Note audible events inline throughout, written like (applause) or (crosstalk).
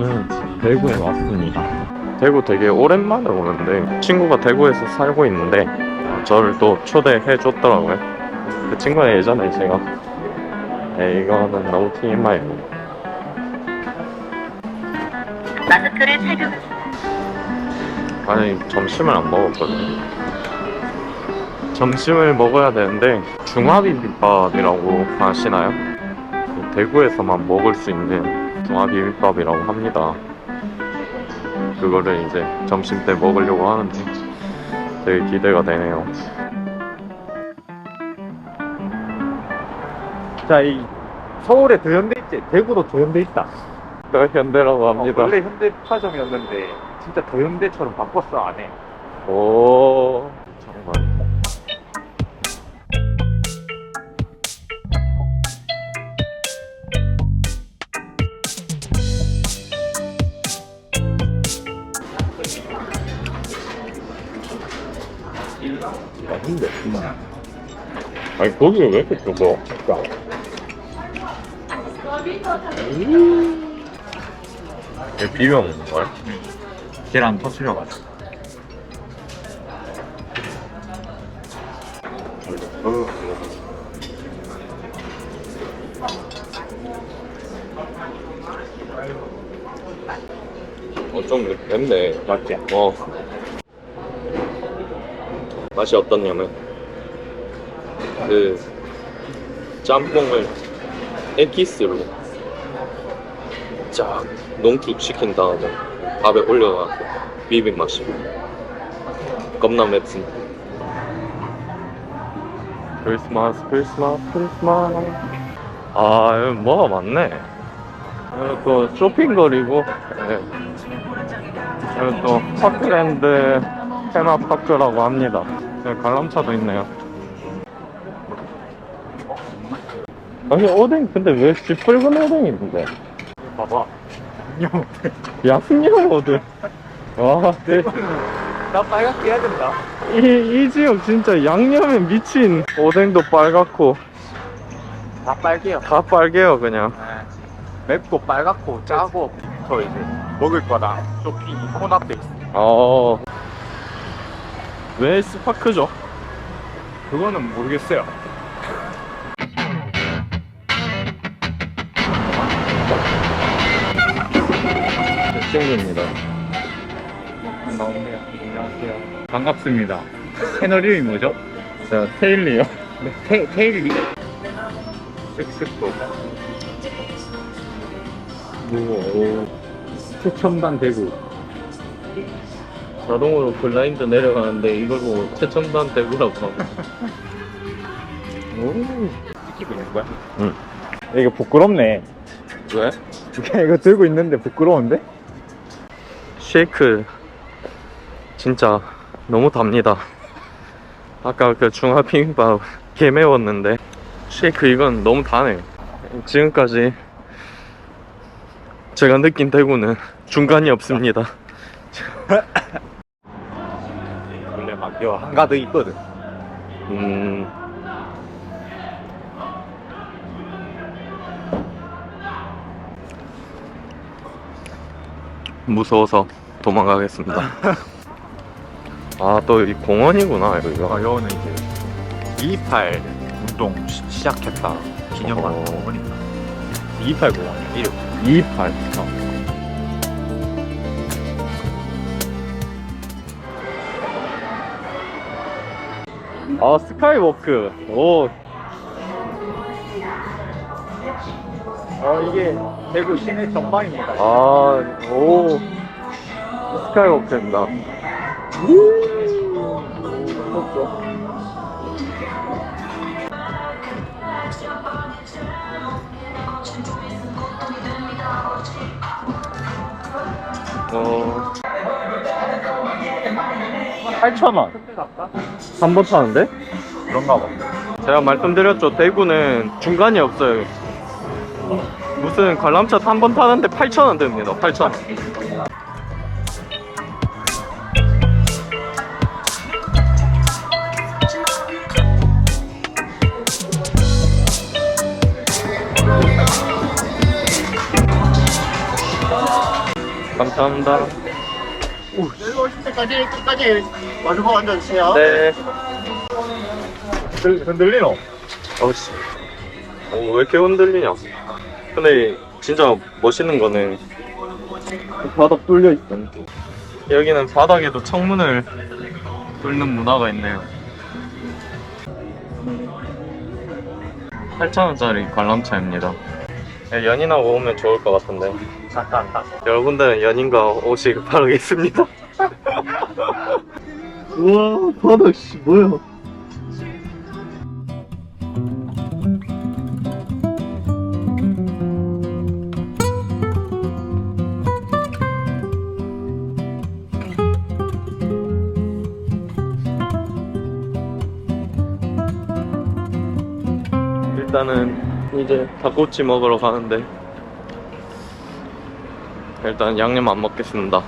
저는 대구에 왔습니다. 대구 되게 오랜만에 오는데 친구가 대구에서 살고 있는데 저를 또 초대해 줬더라고요. 그 친구는 예전에 제가 네, 이거는 너무 TMI고 마스크를 착용. 아니 점심을 안 먹었거든요. 점심을 먹어야 되는데 중화비빔밥이라고 아시나요? 그 대구에서만 먹을 수 있는 중화비빔밥이라고 합니다. 그거를 이제 점심 때 먹으려고 하는데 되게 기대가 되네요. 자, 이 서울에 도현대 있지? 대구도 도현대 있다. 그 현대라고 어, 합니다. 원래 현대 파점이었는데 진짜 도현대처럼 바꿨어 안에. 오 맛있는데? 아니 고기가 왜 이렇게 두꺼워? 음. 이게 비벼 먹는 거야? 계란 터트려가지고. 어, 좀 맵네. 맞지? 어. 맛이 어떻냐면, 그, 짬뽕을 액기스로 쫙 농축시킨 다음에 밥에 올려가지고 비빔 맛이 겁나 맵습니다. 크리스마스, 크리스마스, 크리스마스. 아, 여기 뭐가 많네. 여기 또 쇼핑거리고, 네. 여기 또 파크랜드 테마파크라고 합니다. 여기 관람차도 있네요. 아니 오뎅 근데 왜 시뻘건 오뎅이 있는데? 봐봐. 양념 오뎅. 와, 네. 나 빨갛게 해야 된다. 이, 이 지역 진짜 양념에 미친 오뎅도 빨갛고 다 빨개요. 다 빨개요 그냥. 네. 맵고 빨갛고 짜고 저 이제 먹을 거랑 쇼핑 혼합돼 있어. 어. 왜 스파크죠? 그거는 모르겠어요. 제 친구입니다. 나오네요. 안녕하세요. 반갑습니다. 채널 이름이 뭐죠? 자, 테일리요. 네, 테, 테일리. 쓱쓱도. 오. 최첨단 대구. 자동으로 블라인드 내려가는데 이걸 보고 최첨단 대구라고 하고. 찍히고 있는 거야? 응. 이거 부끄럽네. 왜? 이거 들고 있는데 부끄러운데? 쉐이크 진짜 너무 답니다. 아까 그 중화 비빔밥 개 매웠는데 쉐이크 이건 너무 다네. 지금까지 제가 느낀 대구는 중간이 없습니다. (laughs) (laughs) 여 한가득 있거든. 음. 무서워서 도망가겠습니다. (laughs) 아, 또 이 공원이구나, 여기가. 아, 여기는 이제 228 운동 시, 시작했다. 기념관 어. 공원이다. 228 공원 이름. 28. 아, 스카이워크. 오, 어 이게 대구 시내 전망입니다. 아, 오. 스카이워크입니다. 어, 8,000원. 한 번 타는데? 그런가 봐. 제가 말씀드렸죠. 대구는 중간이 없어요. 무슨 관람차 한 번 타는데 8,000원 됩니다. 8,000원. 감사합니다. 내려오실 때까지 끝까지 마주보고 앉아주세요. 네. 흔들- 흔들리노? 어씨. 어, 왜 이렇게 흔들리냐? 근데 진짜 멋있는 거는 바닥 뚫려 있던. 여기는 바닥에도 창문을 뚫는 문화가 있네요. 8,000원짜리 관람차입니다. 네, 연인하고 오면 좋을 것 같은데. 여러분들은 연인과 오시길 바라겠습니다. (laughs) 우와, 바닥 씨, 뭐야? 일단은 이제 닭꼬치 먹으러 가는데 일단 양념 안 먹겠습니다.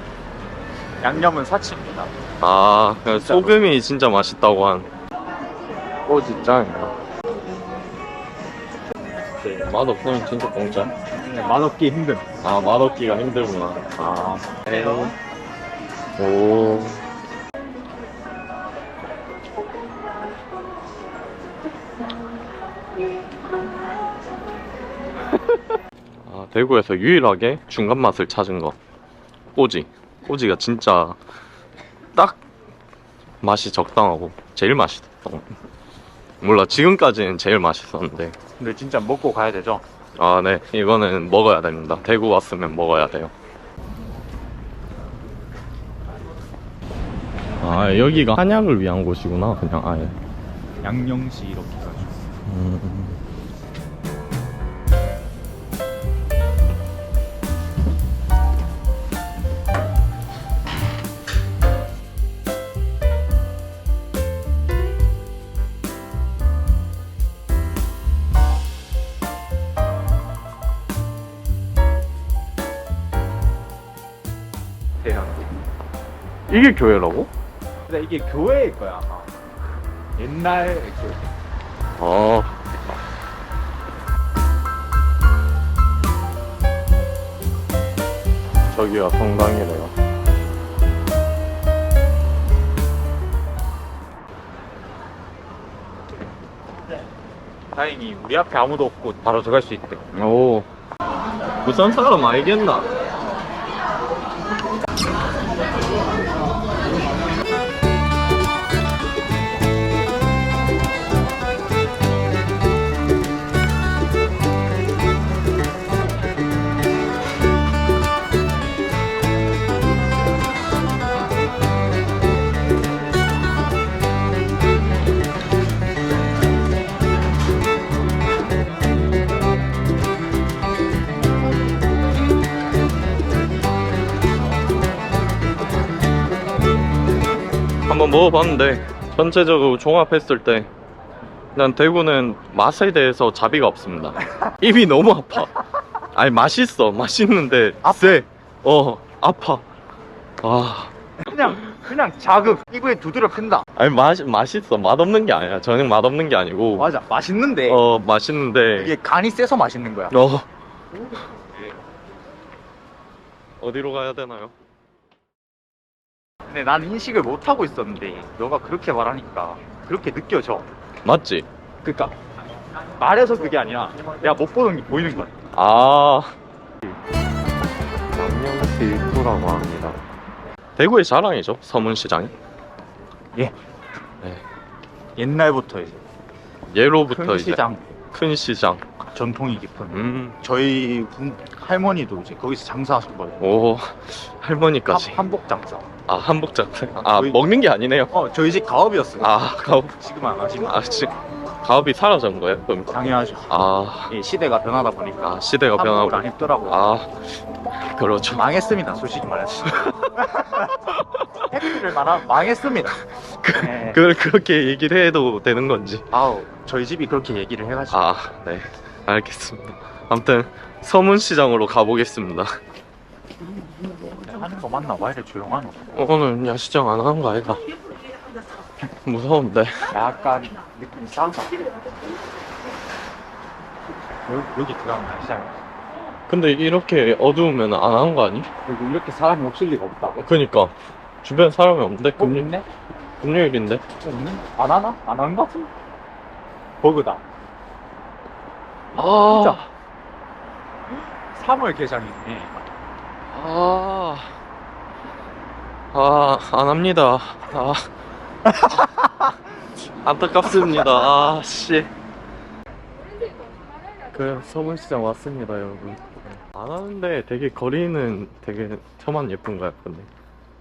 양념은 사치입니다. 아, 그 소금이 진짜 맛있다고 한. 오, 진짜인가? 네, 맛없으면 진짜 공짜. 네, 맛없기 힘든. 아, 맛없기가 힘들구나. 아, 에이. 오. 대구에서 유일하게 중간 맛을 찾은 거. 꼬지. 꼬지가 진짜 딱 맛이 적당하고 제일 맛있었던 거. 몰라, 지금까지는 제일 맛있었는데. 근데 진짜 먹고 가야 되죠. 아, 네. 이거는 먹어야 됩니다. 대구 왔으면 먹어야 돼요. 아, 여기가 한약을 위한 곳이구나. 그냥 아예. 양념시 이렇게 해가지고. 음. 대형. 이게 교회라고? 근데 이게 교회일 거야. 아마. 옛날 교회. 아. 저기가 성당이래요. 다행히 우리 앞에 아무도 없고 바로 들어갈 수 있대. 오. 부산 사람 알겠나? 먹어봤는데 전체적으로 종합했을 때 난 대구는 맛에 대해서 자비가 없습니다. (laughs) 입이 너무 아파. 아니 맛있어, 맛있는데 세. 어 아파. 아 그냥 그냥 자극 입에 두드려 팬다. 아니 맛 맛있어. 맛없는 게 아니야. 저는 맛없는 게 아니고 맞아. 맛있는데 어 맛있는데 이게 간이 세서 맛있는 거야. 어 어디로 가야 되나요? 근데 난 인식을 못 하고 있었는데 너가 그렇게 말하니까 그렇게 느껴져. 맞지? 그러니까 말해서 그게 아니라 내가 못 보는 게 보이는 거야. 아 양념시 입구라고 합니다. 대구의 자랑이죠 서문시장이. 예. 네. 옛날부터 이제 예로부터 큰 이제 시장 큰 시장. 전통이 깊은. 음. 저희 부- 할머니도 이제 거기서 장사하셨거든요. 오 할머니까지. 한, 한복 장사. 아 한복장. 아 거의- 먹는 게 아니네요. 어 저희 집 가업이었어요. 아 가업. 지금 안 하지만 아 지, 가업이 사라진 거예요? 그럼. 당연하죠. 아, 이 시대가 변하다 보니까 아 시대가 한복을 변하고. 안 입더라고 요. 아 그렇죠. 망했습니다. 솔직히 말해서. (laughs) 해피를 말하면 망했습니다. 네. 그걸 그렇게 얘기를 해도 되는 건지. 아우 저희 집이 그렇게 얘기를 해가지고 아, 네. 알겠습니다. 아무튼 서문시장으로 가보겠습니다. 하는 거 맞나? 왜 이렇게 조용하노? 어, 오늘 야시장 안 하는 거 아이가? 무서운데. 약간 느낌이 쌍쌍. 여기, 여기 들어가면 시장이 근데 이렇게 어두우면 안 하는 거 아니? 그리고 이렇게 사람이 없을 리가 없다. 그니까 주변 사람이 없는데 금 금요, 있네? 금요일인데 없네? 안 하나? 안 하는 것 같은데? 버그다. 아, 3월 개장이 있네. 아, 아, 안 합니다. 아, (laughs) 안타깝습니다. 아, 씨. 그 서문시장 왔습니다, 여러분. 안 하는데 되게 거리는 되게 저만 예쁜가요, 근데?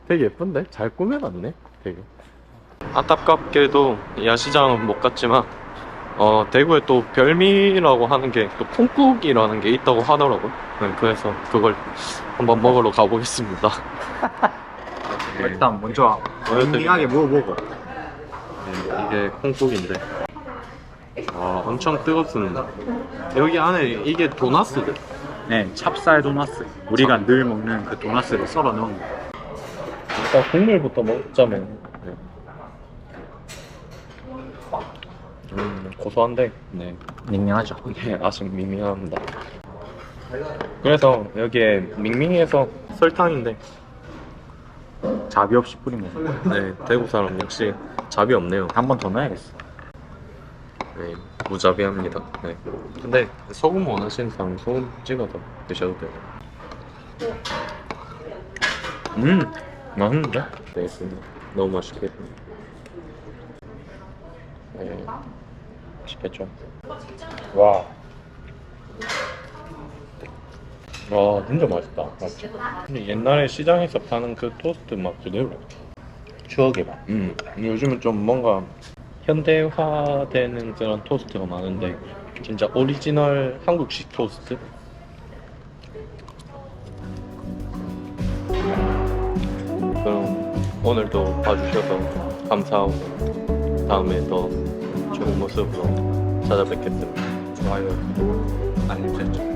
되게 예쁜데? 잘 꾸며놨네, 되게. 안타깝게도 야시장은 못 갔지만, 어, 대구에 또 별미라고 하는 게, 또 콩국이라는 게 있다고 하더라고요. 네, 그래서 그걸 한번 먹으러 가보겠습니다. (laughs) 네, 일단 먼저 밍밍하게 먹어보고. 네, 이게 콩국인데. 아, 엄청 뜨겁습니다. 여기 안에 이게 도나스. 네, 찹쌀 도나스. 우리가 늘 먹는 그 도나스를 썰어 넣은 거. 일단 국물부터 먹자면. 네. 음, 고소한데, 네. 밍밍하죠. 네, 아직 밍밍합니다. 그래서 여기에 밍밍해서 설탕인데, 자비 없이 뿌리면 네, 대구 사람 역시 잡이 없네요. 한 번 더 넣어야겠어. 네, 무자비합니다. 네. 근데 소금 원하시는 사람은 소금 찍어 서 드셔도 돼요. 음, 맛있는데? 네, 있습니다. 너무 맛있겠다. 네, 맛있겠죠? 와. 와, 진짜 맛있다. 근데 옛날에 시장에서 파는 그 토스트 맛 그대로. 추억의 맛. 음, 요즘은 좀 뭔가 현대화되는 그런 토스트가 많은데 진짜 오리지널 한국식 토스트? 그럼 오늘도 봐주셔서 감사하고 다음에 더 좋은 모습으로 찾아뵙겠습니다. 좋아요, 구독, 알림 설정.